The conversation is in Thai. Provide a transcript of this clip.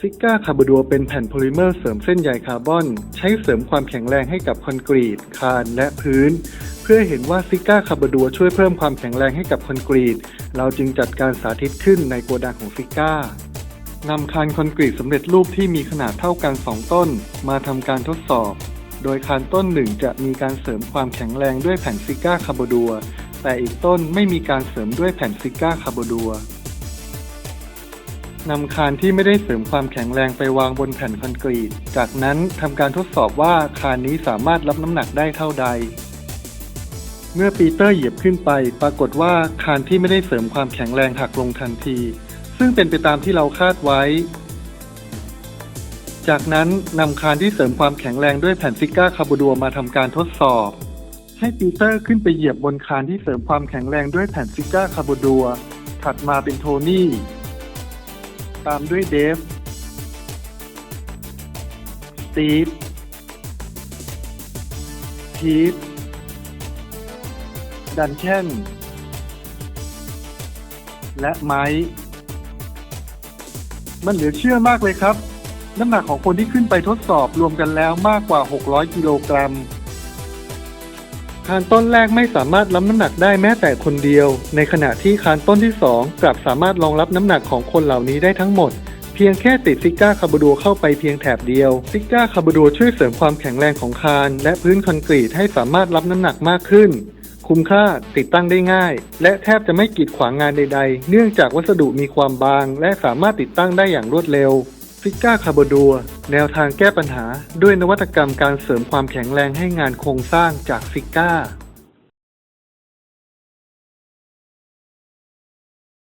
ซิก้าคาร์บดัวเป็นแผ่นโพลิเมอร์เสริมเส้นใยคาร์บอน ใช้เสริมความแข็งแรงให้กับคอนกรีต คานและพื้น เพื่อเห็นว่าซิก้าคาร์บดัวช่วยเพิ่มความแข็งแรงให้กับคอนกรีต เราจึงจัดการสาธิตขึ้นในโกดังของซิก้านำคานคอนกรีตสำเร็จรูปที่มีขนาดเท่ากัน 2 ต้น มาทำการทดสอบ โดยคานต้นหนึ่งจะมีการเสริมความแข็งแรงด้วยแผ่นซิก้าคาร์บดัว แต่อีกต้นไม่มีการเสริมด้วยแผ่นซิก้าคาร์บดัว นำคานที่ไม่ได้เสริมความแข็งแรงไปวางบนแผ่นคอนกรีต จากนั้นทำการทดสอบว่าคานนี้สามารถรับน้ำหนักได้เท่าใด เมื่อปีเตอร์เหยียบขึ้นไป ปรากฏว่าคานที่ไม่ได้เสริมความแข็งแรงหักลงทันที ซึ่งเป็นไปตามที่เราคาดไว้ จากนั้นนำคานที่เสริมความแข็งแรงด้วยแผ่นซิก้าคาร์บดัวมาทำการทดสอบ ให้ปีเตอร์ขึ้นไปเหยียบบนคานที่เสริมความแข็งแรงด้วยแผ่นซิก้าคาร์บดัวถัดมาเป็นโทนี่ ตามด้วยเดฟสตีฟพีทดันแคนและไมค์มันเหลือเชื่อมากเลยครับ น้ำหนักของคนที่ขึ้นไปทดสอบรวมกันแล้วมากกว่า 600 กิโลกรัม คานต้นแรกไม่สามารถรับน้ำหนักได้แม้แต่คนเดียว ในขณะที่คานต้นที่ 2 กลับสามารถรองรับน้ำหนักของคนเหล่านี้ได้ทั้งหมด เพียงแค่ติดซิก้าคาร์บดัวเข้าไปเพียงแถบเดียว ซิก้าคาร์บดัวช่วยเสริมความแข็งแรงของคานและพื้นคอนกรีตให้สามารถรับน้ำหนักมากขึ้น คุ้มค่าติดตั้งได้ง่าย และแทบจะไม่กีดขวางงานใด ๆ เนื่องจากวัสดุมีความบาง และสามารถติดตั้งได้อย่างรวดเร็ว ซิก้าคาร์บดัวแนวทางแก้ปัญหาด้วยนวัตกรรมการเสริมความแข็งแรงให้งานโครงสร้างจากซิก้า